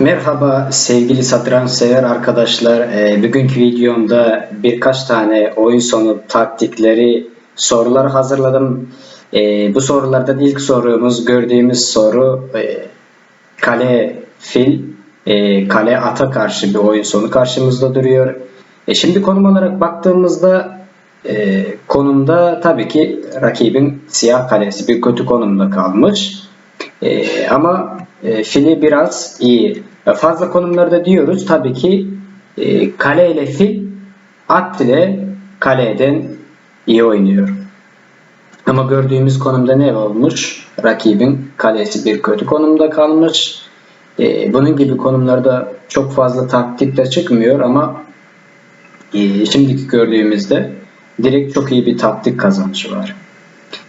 Merhaba sevgili satranç sever arkadaşlar. Ee, bugünkü videomda birkaç tane oyun sonu taktikleri sorular hazırladım. Ee, bu sorulardan ilk sorumuz gördüğümüz soru e, kale fil e, kale ata karşı bir oyun sonu karşımızda duruyor. E, şimdi konum olarak baktığımızda e, konumda tabii ki rakibin siyah kalesi bir kötü konumda kalmış. E, ama e, fili biraz iyi. E, Fazla konumlarda diyoruz tabii ki e, kale ile fil at ile kaleden iyi oynuyor. Ama gördüğümüz konumda ne olmuş? Rakibin kalesi bir kötü konumda kalmış. E, bunun gibi konumlarda çok fazla taktik de çıkmıyor ama şimdiki gördüğümüzde direkt çok iyi bir taktik kazanışı var.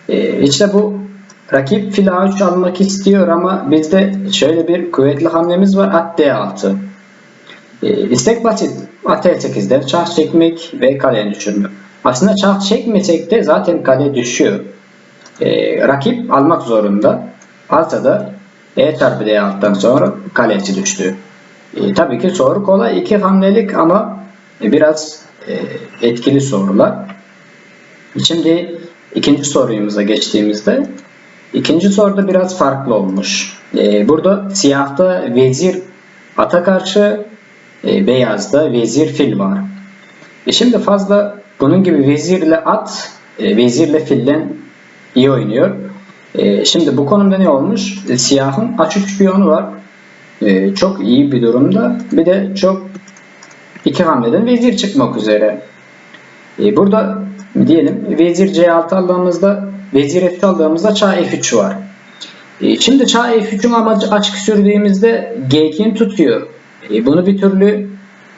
E, işte bu rakip fil A3 almak istiyor ama bizde şöyle bir kuvvetli hamlemiz var at D6. E, istek basit. At E8'den şah çekmek ve kaleye düşürmek. Aslında şah çekmesek de zaten kale düşüyor. E, rakip almak zorunda. Alsa da E çarpı D6'dan sonra kalesi düştü. E, tabii ki soru kolay. iki hamlelik ama biraz e, etkili sorular. Şimdi ikinci sorumuza geçtiğimizde ikinci soruda biraz farklı olmuş. E, burada siyahta vezir ata karşı e, beyazda vezir fil var. E şimdi fazla bunun gibi vezirle at e, vezirle filden iyi oynuyor. E, şimdi bu konumda ne olmuş? E, siyahın A3 piyonu var. E, çok iyi bir durumda. Bir de çok iki hamleden vezir çıkmak üzere. E, burada diyelim vezir C6 aldığımızda vezir F3 aldığımızda çağ F3 var. E, şimdi çağ F3'ün amacı açık sürdüğümüzde G2'ni tutuyor. E, bunu bir türlü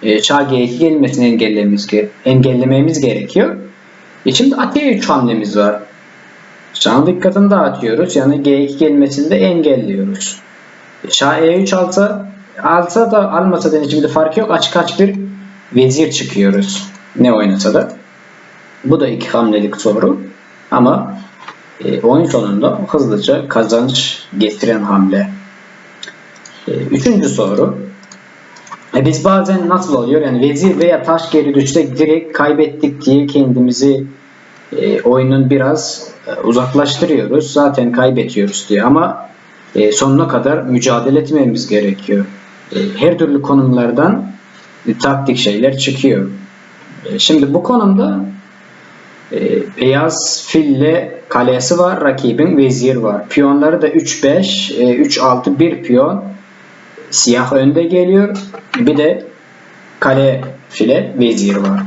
e, çağ G2 gelmesini engellememiz, engellememiz gerekiyor. Şimdi at E3 hamlemiz var. Çağın dikkatini dağıtıyoruz. Yani G2 gelmesini de engelliyoruz. Şah E3 alsa alsa da almasa da hiçbir fark yok. Açık açık bir vezir çıkıyoruz. Ne oynasa da. Bu da iki hamlelik soru. Ama e, oyun sonunda hızlıca kazanç getiren hamle. E, üçüncü soru. E, biz bazen nasıl oluyor? Yani vezir veya taş geri düşse direkt kaybettik diye kendimizi e, oyunun biraz e, uzaklaştırıyoruz. Zaten kaybetiyoruz diye ama e, sonuna kadar mücadele etmemiz gerekiyor. E, her türlü konumlardan e, taktik şeyler çıkıyor. E, şimdi bu konumda beyaz fille kalesi var, rakibin vezir var. Piyonları da 3-5, e, 3-6 bir piyon. Siyah önde geliyor. Bir de kale file vezir var.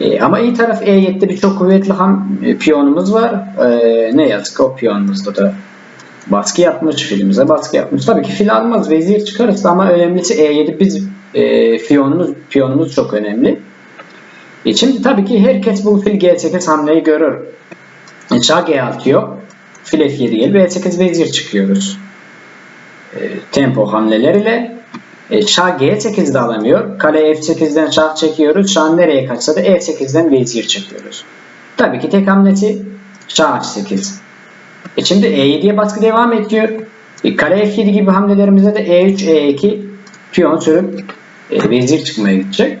E, ama iyi taraf E7'de birçok kuvvetli ham e, piyonumuz var. E, ne yazık ki o piyonumuzda da baskı yapmış, filimize baskı yapmış. Tabii ki fil almaz, vezir çıkarız ama önemlisi E7 biz e, piyonumuz, piyonumuz çok önemli. E, şimdi tabii ki herkes bu fil G8 hamleyi görür. E, Çağ G6 yok. Fil F7 gelip E8 vezir çıkıyoruz. E, tempo hamleleriyle e, şah G8 de alamıyor. Kale F8'den şah çekiyoruz. Şah nereye kaçsa da F8'den vezir çekiyoruz. Tabii ki tek hamlesi şah H8. E şimdi E7'ye baskı devam ediyor. E, kale F7 gibi hamlelerimizde de E3, E2 piyon sürüp e, vezir çıkmaya gidecek.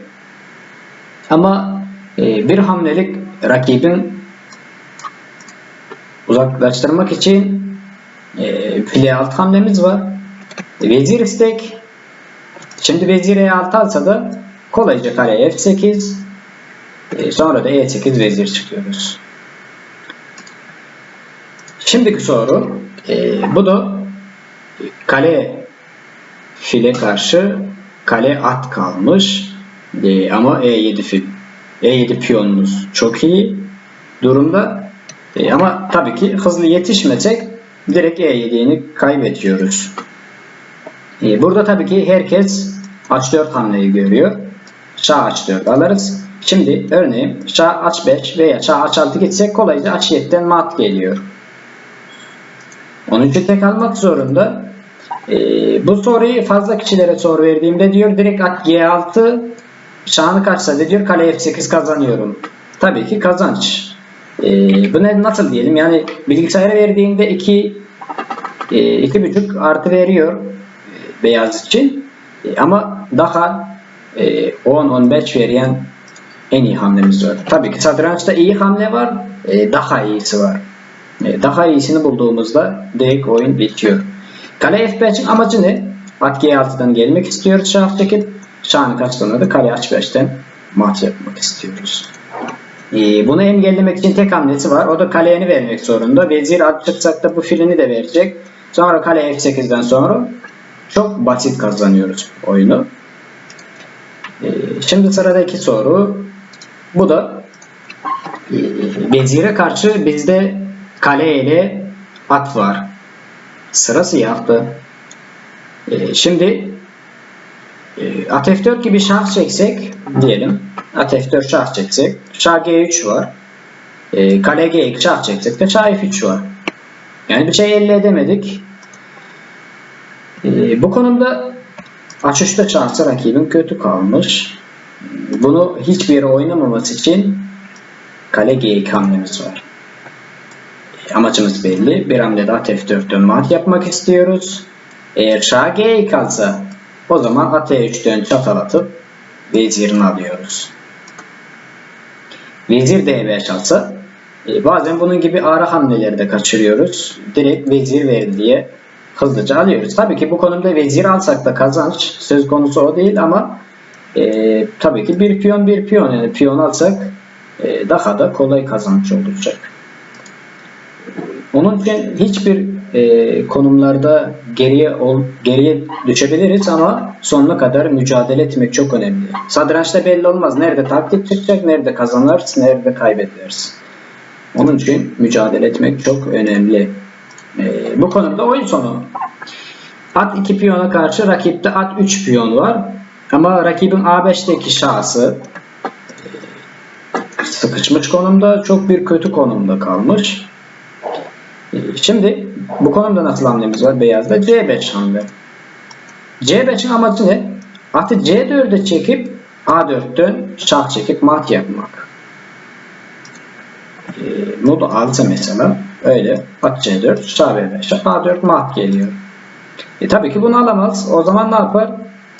Ama e, bir hamlelik rakibin uzaklaştırmak için file alt hamlemiz var. Vezir istek Şimdi vezir E6 alsa da kolayca kare F8 e, sonra da E8 vezir çıkıyoruz. Şimdiki soru e, bu da kale file karşı kale at kalmış e, ama E7 fil E7 piyonumuz çok iyi durumda e, ama tabii ki hızlı yetişmesek direkt E7'ni kaybediyoruz. E, burada tabii ki herkes H4 hamleyi görüyor. Şah H4 alırız. Şimdi örneğin Şah H5 veya Şah H6 gitsek kolayca H7'den mat geliyor. Onun için tek almak zorunda. E, bu soruyu fazla kişilere soru verdiğimde diyor direkt at G6 Şahını kaçsa diyor kale F8 kazanıyorum. Tabii ki kazanç. E, bu ne nasıl diyelim yani bilgisayara verdiğinde 2 2 buçuk artı veriyor beyaz için. E, ama daha e, 10-15 veren en iyi hamlemiz var. Tabii ki satrançta iyi hamle var, e, daha iyisi var. E, daha iyisini bulduğumuzda direkt oyun bitiyor. Kale F5'in amacı ne? At G6'dan gelmek istiyoruz şah çekip. Şahını kaçtığında da kale H5'ten maç yapmak istiyoruz. E, bunu engellemek için tek hamlesi var. O da kaleyeni vermek zorunda. Vezir at çıksak da bu filini de verecek. Sonra kale F8'den sonra çok basit kazanıyoruz oyunu. E, şimdi sıradaki soru bu da e, vezire karşı bizde kale ile at var. Sırası yaptı. E, şimdi at F4 gibi şah çeksek diyelim. At F4 şah çeksek. Şah G3 var. E, kale G2 şah çeksek de şah F3 var. Yani bir şey elde edemedik. E, bu konumda H3'te çağırsa rakibin kötü kalmış. Bunu hiçbir yere oynamaması için kale G2 hamlemiz var. Amacımız belli. Bir hamlede at F4'ten mat yapmak istiyoruz. Eğer şah G2 kalsa o zaman at E3'ten çatal atıp vezirini alıyoruz. Vezir D5 alsa e, bazen bunun gibi ara hamleleri de kaçırıyoruz. Direkt vezir ver diye hızlıca alıyoruz. Tabii ki bu konumda vezir alsak da kazanç söz konusu o değil ama e, tabii ki bir piyon bir piyon yani piyon alsak e, daha da kolay kazanç olacak. Onun için hiçbir e, konumlarda geriye ol, geriye düşebiliriz ama sonuna kadar mücadele etmek çok önemli. Satrançta belli olmaz. Nerede taktik çıkacak, nerede kazanırsın, nerede kaybedersin. Onun için mücadele etmek çok önemli. E, bu konuda oyun sonu. At 2 piyona karşı rakipte at 3 piyon var. Ama rakibin A5'teki şahsı e, sıkışmış konumda, çok bir kötü konumda kalmış. Şimdi bu konumda nasıl hamlemiz var beyazda? C5 hamle. C5'in amacı ne? Atı C4'e çekip A4'ten şah çekip mat yapmak. E, modu alsa mesela öyle at C4 şah B5 şah A4 mat geliyor. E, tabii ki bunu alamaz. O zaman ne yapar?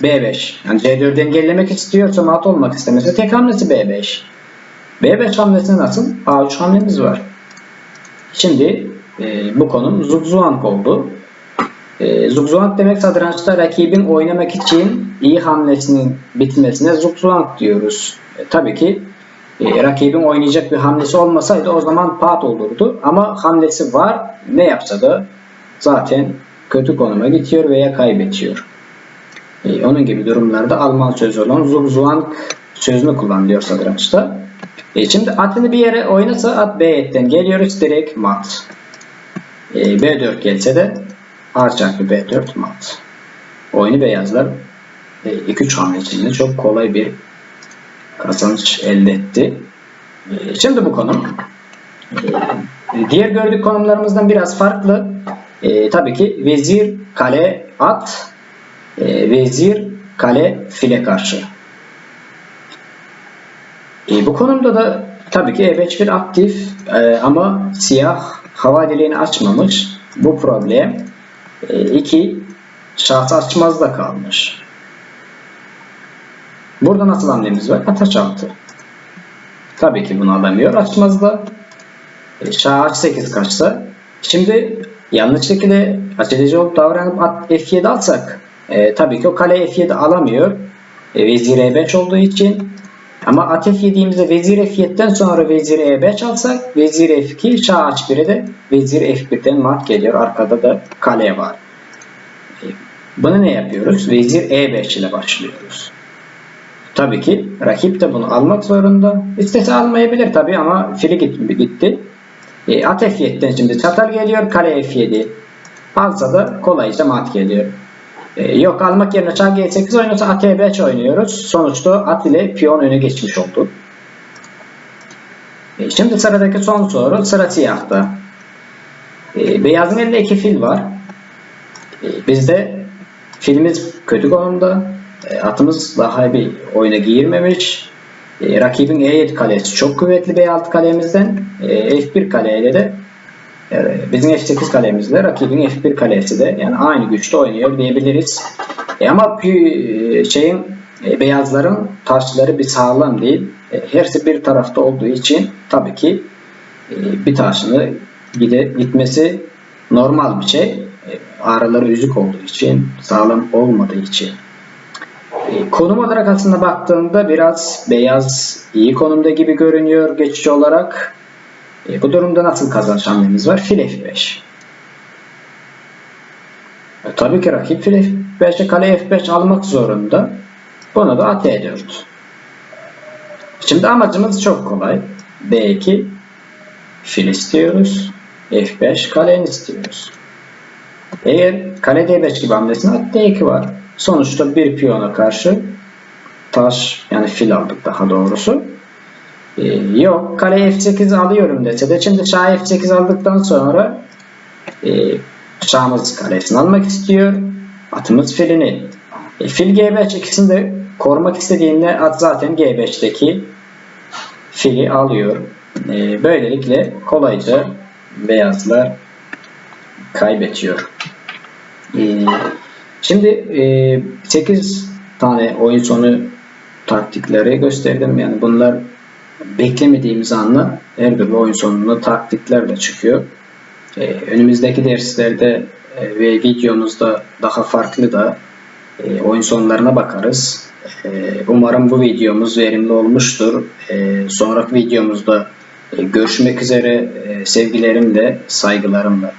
B5. Yani C4'ü engellemek istiyorsa mat olmak istemese tek hamlesi B5. B5 hamlesi nasıl? A3 hamlemiz var. Şimdi e, bu konum Zugzwang oldu. E, Zugzwang demek satrançta rakibin oynamak için iyi hamlesinin bitmesine Zugzwang diyoruz. E, tabii ki e, rakibin oynayacak bir hamlesi olmasaydı o zaman pat olurdu. Ama hamlesi var. Ne yapsa da zaten kötü konuma gidiyor veya kaybediyor. E, onun gibi durumlarda Alman sözü olan Zugzwang sözünü kullanılıyor satrançta. E, şimdi atını bir yere oynasa at B7'den geliyoruz direkt mat. E, B4 gelse de A çarpı B4 mat. Oyunu beyazlar 2-3 e, hamle içinde çok kolay bir kazanç elde etti. E, şimdi bu konum diğer gördük konumlarımızdan biraz farklı. E, tabii ki vezir, kale, at, e, vezir, kale, file karşı. E, bu konumda da tabii ki E5 bir aktif e, ama siyah hava deliğini açmamış. Bu problem e, iki şahsı açmazda kalmış. Burada nasıl hamlemiz var? Ataç altı. Tabii ki bunu alamıyor. Açmazda e, şah H8 kaçsa şimdi yanlış şekilde aceleci olup davranıp at F7 atsak e, tabii ki o kale F7 alamıyor. E, vezir E5 olduğu için ama at F7'imizde vezir F7'den sonra vezir E5 alsak vezir F2 şah H1'e de vezir F1'den mat geliyor. Arkada da kale var. E, bunu ne yapıyoruz? Vezir E5 ile başlıyoruz. Tabii ki rakip de bunu almak zorunda. İstese almayabilir tabii ama fili gitti. E, at F7'den şimdi çatal geliyor. Kale F7. Alsa da kolayca mat geliyor. E, yok almak yerine şah G8 oynuyorsa at E5 oynuyoruz. Sonuçta at ile piyon öne geçmiş oldu. E, şimdi sıradaki son soru sıra siyahta. E, beyazın elinde iki fil var. Bizde filimiz kötü konumda. Atımız daha bir oyuna girmemiş. Rakibin E7 kalesi çok kuvvetli beyaz kalemizden. E, F1 kaleyle de bizim F8 kalemizle rakibin F1 kalesi de yani aynı güçte oynuyor diyebiliriz. E ama pü- şeyin e, beyazların taşları bir sağlam değil. E, hepsi bir tarafta olduğu için tabii ki e, bir taşını gide, gitmesi normal bir şey. E, araları yüzük olduğu için, sağlam olmadığı için. E, Konum olarak aslında baktığımda biraz beyaz iyi konumda gibi görünüyor geçici olarak. E, bu durumda nasıl kazanç hamlemiz var? Fil F5. E, tabii ki rakip fil F5'e kale F5 almak zorunda. Bunu da at E4. Şimdi amacımız çok kolay. D2 fil istiyoruz. F5 kaleni istiyoruz. Eğer kale D5 gibi hamlesinde at D2 var. Sonuçta bir piyona karşı taş yani fil aldık daha doğrusu. Ee, yok kale F8 alıyorum dese de şimdi şah F8 aldıktan sonra e, şahımız kalesini almak istiyor. Atımız filini. E, fil G5 ikisini de korumak istediğinde at zaten G5'teki fili alıyor. E, böylelikle kolayca beyazlar kaybediyor. E, şimdi e, 8 tane oyun sonu taktikleri gösterdim. Yani bunlar beklemediğimiz anda her bir oyun sonunda taktikler de çıkıyor. Ee, önümüzdeki derslerde e, ve videomuzda daha farklı da e, oyun sonlarına bakarız. E, umarım bu videomuz verimli olmuştur. E, sonraki videomuzda e, görüşmek üzere e, sevgilerimle, saygılarımla.